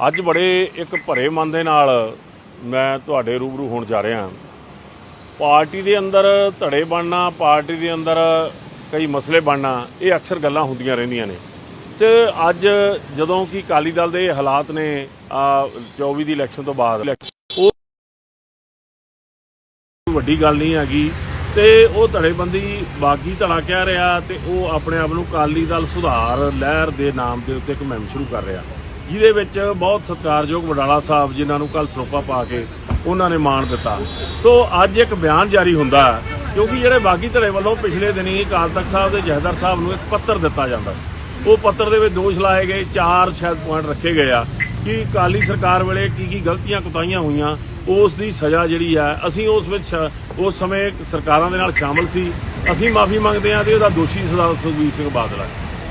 ਅੱਜ ਬੜੇ ਇੱਕ ਭਰੇ ਮਨ ਦੇ ਨਾਲ ਮੈਂ ਤੁਹਾਡੇ ਰੂਬਰੂ ਹੋਣ ਜਾ ਰਿਹਾ। ਪਾਰਟੀ ਦੇ ਅੰਦਰ ਧੜੇ ਬਣਨਾ, ਪਾਰਟੀ ਦੇ ਅੰਦਰ ਕਈ ਮਸਲੇ ਬਣਨਾ, ਇਹ ਅਕਸਰ ਗੱਲਾਂ ਹੁੰਦੀਆਂ ਰਹਿੰਦੀਆਂ ਨੇ। ਤੇ ਅੱਜ ਜਦੋਂ ਕਿ ਅਕਾਲੀ ਦਲ ਦੇ ਹਾਲਾਤ ਨੇ, ਆ 24 ਦੀ ਇਲੈਕਸ਼ਨ ਤੋਂ ਬਾਅਦ, ਉਹ ਵੱਡੀ ਗੱਲ ਨਹੀਂ ਹੈਗੀ। ਤੇ ਉਹ ਧੜੇਬੰਦੀ ਬਾਗੀ ਧੜਾ ਕਹਿ ਰਿਹਾ ਤੇ ਉਹ ਆਪਣੇ ਆਪ ਨੂੰ ਅਕਾਲੀ ਦਲ ਸੁਧਾਰ ਲਹਿਰ ਦੇ ਨਾਮ ਦੇ ਉੱਤੇ ਇੱਕ ਮੁਹਿੰਮ ਸ਼ੁਰੂ ਕਰ ਰਿਹਾ। ਜਿਹਦੇ ਵਿੱਚ ਬਹੁਤ ਸਤਿਕਾਰਯੋਗ ਵਡਾਲਾ ਸਾਹਿਬ ਜਿਨ੍ਹਾਂ ਨੂੰ ਕੱਲ ਸਰੋਪਾ ਪਾ ਕੇ ਉਹਨਾਂ ਨੇ ਮਾਣ ਦਿੱਤਾ। ਸੋ ਅੱਜ ਇੱਕ ਬਿਆਨ ਜਾਰੀ ਹੁੰਦਾ ਕਿਉਂਕਿ ਜਿਹੜੇ ਬਾਗੀ ਧੜੇ ਵੱਲੋਂ ਪਿਛਲੇ ਦਿਨੀ ਅਕਾਲ ਤਖਤ ਸਾਹਿਬ ਦੇ ਜਹਦਰ ਸਾਹਿਬ ਨੂੰ ਇੱਕ ਪੱਤਰ ਦਿੱਤਾ ਜਾਂਦਾ ਉਹ ਪੱਤਰ ਦੇ ਵਿੱਚ ਦੋਸ਼ ਲਾਏ ਗਏ, ਚਾਰ ਸ਼ਾਇਦ ਪੁਆਇੰਟ ਰੱਖੇ ਗਏ ਆ ਕਿ ਅਕਾਲੀ ਸਰਕਾਰ ਵੇਲੇ ਕੀ ਕੀ ਗਲਤੀਆਂ ਕੁਤਾਈਆਂ ਹੋਈਆਂ, ਉਸ ਦੀ ਸਜ਼ਾ ਜਿਹੜੀ ਆ, ਅਸੀਂ ਉਸ ਵਿੱਚ ਸ਼- ਉਸ ਸਮੇਂ ਸਰਕਾਰਾਂ ਦੇ ਨਾਲ ਸ਼ਾਮਲ ਸੀ। ਅਸੀਂ ਮਾਫੀ ਮੰਗਦੇ ਹਾਂ ਤੇ ਉਹਦਾ ਦੋਸ਼ੀ ਸਰਦਾਰ ਸੁਖਬੀਰ ਸਿੰਘ ਬਾਦਲ ਹੈ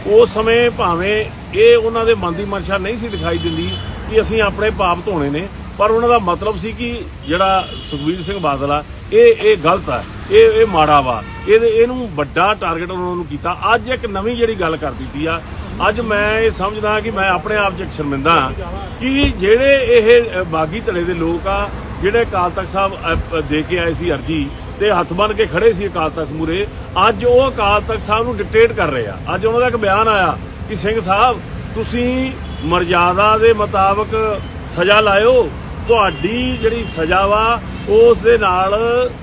ਉਸ ਸਮੇਂ ਭਾਵੇਂ ਇਹ ਉਹਨਾਂ ਦੇ ਮਨ ਦੀ ਮਨਸ਼ਾ ਨਹੀਂ ਸੀ ਦਿਖਾਈ ਦਿੰਦੀ ਕਿ ਅਸੀਂ ਆਪਣੇ ਪਾਪ ਧੋਣੇ ਨੇ, ਪਰ ਉਹਨਾਂ ਦਾ ਮਤਲਬ ਸੀ ਕਿ ਜਿਹੜਾ ਸੁਖਬੀਰ ਸਿੰਘ ਬਾਦਲ ਆ, ਇਹ ਇਹ ਗਲਤ ਆ, ਇਹ ਇਹ ਮਾੜਾ ਵਾ। ਇਹ ਇਹਨੂੰ ਵੱਡਾ ਟਾਰਗੇਟ ਉਹਨਾਂ ਨੂੰ ਕੀਤਾ। ਅੱਜ ਇੱਕ ਨਵੀਂ ਜਿਹੜੀ ਗੱਲ ਕਰ ਦਿੱਤੀ ਆ, ਅੱਜ ਮੈਂ ਇਹ ਸਮਝਦਾ ਕਿ ਮੈਂ ਆਪਣੇ ਆਪ 'ਚ ਸ਼ਰਮਿੰਦਾ ਹਾਂ ਕਿ ਜਿਹੜੇ ਇਹ ਬਾਗੀ ਧੜੇ ਦੇ ਲੋਕ ਆ, ਜਿਹੜੇ ਅਕਾਲ ਤਖਤ ਸਾਹਿਬ ਦੇ ਕੇ ਆਏ ਸੀ ਅਰਜੀ ਤੇ ਹੱਥ ਬੰਨ ਕੇ ਖੜੇ ਸੀ ਅਕਾਲ ਤਖਤ ਮੂਰੇ ਅੱਜ ਉਹ ਅਕਾਲ ਤਖਤ ਸਾਹਿਬ ਨੂੰ ਡਿਕਟੇਟ ਕਰ ਰਹੇ ਆ। ਅੱਜ ਉਹਨਾਂ ਦਾ ਇੱਕ ਬਿਆਨ ਆਇਆ ਕਿ ਸਿੰਘ ਸਾਹਿਬ, ਤੁਸੀਂ ਮਰਜ਼ਾਦਾ ਦੇ ਮੁਤਾਬਕ ਸਜ਼ਾ ਲਾਇਓ। ਤੁਹਾਡੀ ਜਿਹੜੀ ਸਜ਼ਾ ਵਾ, ਉਸ ਦੇ ਨਾਲ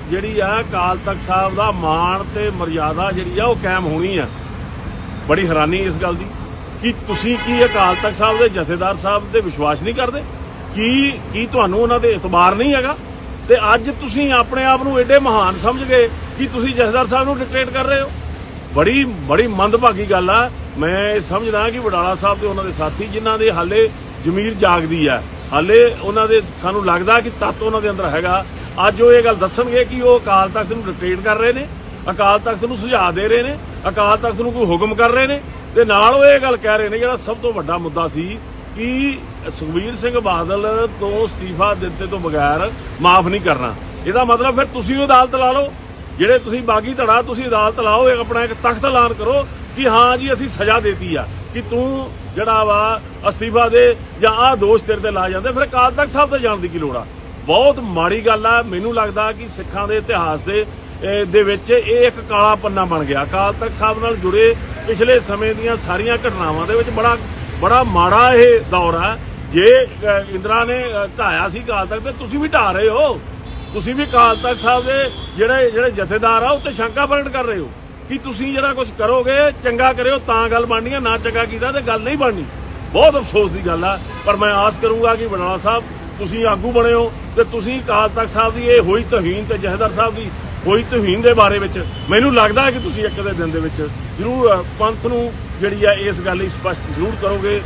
ਜਿਹੜੀ ਆ ਅਕਾਲ ਤਖਤ ਸਾਹਿਬ ਦਾ ਮਾਣ ਤੇ ਮਰਜ਼ਾਦਾ ਜਿਹੜੀ ਆ ਉਹ ਕਾਇਮ ਹੋਣੀ ਆ। ਬੜੀ ਹੈਰਾਨੀ ਇਸ ਗੱਲ ਦੀ। ਕਿ ਤੁਸੀਂ ਕੀ ਅਕਾਲ ਤਖਤ ਸਾਹਿਬ ਦੇ ਜਥੇਦਾਰ ਸਾਹਿਬ ਤੇ ਵਿਸ਼ਵਾਸ ਨਹੀਂ ਕਰਦੇ? ਕੀ ਕੀ ਤੁਹਾਨੂੰ ਉਹਨਾਂ ਦੇ ਇਤਬਾਰ ਨਹੀਂ ਹੈਗਾ? ਤੇ ਅੱਜ ਤੁਸੀਂ ਆਪਣੇ ਆਪ ਨੂੰ ਐਡੇ ਮਹਾਨ ਸਮਝ ਗਏ ਕਿ ਤੁਸੀਂ ਜਥੇਦਾਰ ਸਾਹਿਬ ਨੂੰ ਡਿਕਟੇਟ ਕਰ ਰਹੇ ਹੋ। ਬੜੀ ਬੜੀ ਮੰਦਭਾਗੀ ਗੱਲ ਆ। ਮੈਂ ਇਹ ਸਮਝਦਾ ਕਿ ਵਡਾਲਾ ਸਾਹਿਬ ਤੇ ਉਹਨਾਂ ਦੇ ਸਾਥੀ, ਜਿਨ੍ਹਾਂ ਦੇ ਹਾਲੇ ਜ਼ਮੀਰ ਜਾਗਦੀ ਆ, ਹਾਲੇ ਉਹਨਾਂ ਦੇ ਸਾਨੂੰ ਲੱਗਦਾ ਕਿ ਤੱਤ ਉਹਨਾਂ ਦੇ ਅੰਦਰ ਹੈਗਾ। ਅੱਜ ਉਹ ਇਹ ਗੱਲ ਦੱਸਣਗੇ ਕਿ ਉਹ ਅਕਾਲ ਤਖਤ ਨੂੰ ਡਿਕਟੇਟ ਕਰ ਰਹੇ ਨੇ, ਅਕਾਲ ਤਖਤ ਨੂੰ ਸੁਝਾਅ ਦੇ ਰਹੇ ਨੇ, ਅਕਾਲ ਤਖਤ ਨੂੰ ਕੋਈ ਹੁਕਮ ਕਰ ਰਹੇ ਨੇ। ਤੇ ਨਾਲ ਉਹ ਇਹ ਗੱਲ ਕਹਿ ਰਹੇ ਨੇ, ਜਿਹੜਾ ਸਭ ਤੋਂ ਵੱਡਾ ਮੁੱਦਾ ਸੀ ਕਿ ਸੁਖਬੀਰ ਸਿੰਘ ਬਾਦਲ ਤੋਂ ਅਸਤੀਫਾ ਦਿੱਤੇ ਤੋਂ ਬਗੈਰ ਮਾਫ ਨਹੀਂ ਕਰਨਾ। ਇਹਦਾ ਮਤਲਬ ਫਿਰ ਤੁਸੀਂ ਉਹ ਅਦਾਲਤ ਲਾ ਲਓ। ਜਿਹੜੇ ਤੁਸੀਂ ਬਾਗੀ ਧੜਾ, ਤੁਸੀਂ ਅਦਾਲਤ ਲਾਓ ਇੱਕ ਆਪਣਾ ਇੱਕ ਤਖਤ ਐਲਾਨ ਕਰੋ ਕਿ ਹਾਂ ਜੀ, ਅਸੀਂ ਸਜ਼ਾ ਦੇਤੀ ਆ ਕਿ ਤੂੰ ਜਿਹੜਾ ਵਾ ਅਸਤੀਫਾ ਦੇ ਜਾਂ ਆਹ ਦੋਸ਼ ਤੇਰੇ ਤੇ ਲਾ ਜਾਂਦੇ। ਫਿਰ ਅਕਾਲ ਤਖਤ ਸਾਹਿਬ ਤੇ ਜਾਣ ਦੀ ਕੀ ਲੋੜ ਆ? ਬਹੁਤ ਮਾੜੀ ਗੱਲ ਆ। ਮੈਨੂੰ ਲੱਗਦਾ ਕਿ ਸਿੱਖਾਂ ਦੇ ਇਤਿਹਾਸ ਦੇ ਦੇ ਵਿੱਚ ਇਹ ਇੱਕ ਕਾਲਾ ਪੰਨਾ ਬਣ ਗਿਆ। ਅਕਾਲ ਤਖਤ ਸਾਹਿਬ ਨਾਲ ਜੁੜੇ ਪਿਛਲੇ ਸਮੇਂ ਦੀਆਂ ਸਾਰੀਆਂ ਘਟਨਾਵਾਂ ਦੇ ਵਿੱਚ ਬੜਾ ਬੜਾ ਮਾੜਾ ਇਹ ਦੌਰ ਆ। ਜੇ ਇੰਦਰਾ ਨੇ ਅਹ, ਢਾਇਆ ਸੀ ਅਕਾਲ ਤਖਤ ਤੇ ਤੁਸੀਂ ਵੀ ਢਾ ਰਹੇ ਹੋ। ਤੁਸੀਂ ਵੀ ਅਕਾਲ ਤਖਤ ਸਾਹਿਬ ਦੇ ਜਿਹੜੇ ਜਿਹੜੇ ਜਥੇਦਾਰ ਆ ਉਹ ਤੇ ਸ਼ੰਕਾ ਪ੍ਰਗਟ ਕਰ ਰਹੇ ਹੋ। ਕਿ ਤੁਸੀਂ ਜਿਹੜਾ ਕੁਝ ਕਰੋਗੇ ਚੰਗਾ ਕਰਿਓ ਤਾਂ ਗੱਲ ਬਣਨੀ ਆ ਨਾ ਚੰਗਾ ਕੀਤਾ ਤੇ ਗੱਲ ਨਹੀਂ ਬਣਨੀ। ਬਹੁਤ ਅਫਸੋਸ ਦੀ ਗੱਲ ਆ। ਪਰ ਮੈਂ ਆਸ ਕਰੂੰਗਾ ਕਿ ਬਨਾਲਾ ਸਾਹਿਬ ਤੁਸੀਂ ਆਗੂ ਬਣੇ ਹੋ ਤੇ ਤੁਸੀਂ ਅਕਾਲ ਤਖਤ ਸਾਹਿਬ ਦੀ ਇਹ ਹੋਈ ਤੋਹੀਨ ਤੇ ਜਥੇਦਾਰ ਸਾਹਿਬ ਦੀ ਹੋਈ ਤੋਹੀਨ ਦੇ ਬਾਰੇ ਵਿੱਚ ਮੈਨੂੰ ਲੱਗਦਾ ਹੈ ਕਿ ਤੁਸੀਂ ਇੱਕ ਦੇ ਦਿਨ ਦੇ ਵਿੱਚ ਜ਼ਰੂਰ ਪੰਥ ਨੂੰ ਜਿਹੜੀ ਆ ਇਸ ਗੱਲ ਲਈ ਸਪਸ਼ਟ ਜ਼ਰੂਰ ਕਰੋਗੇ।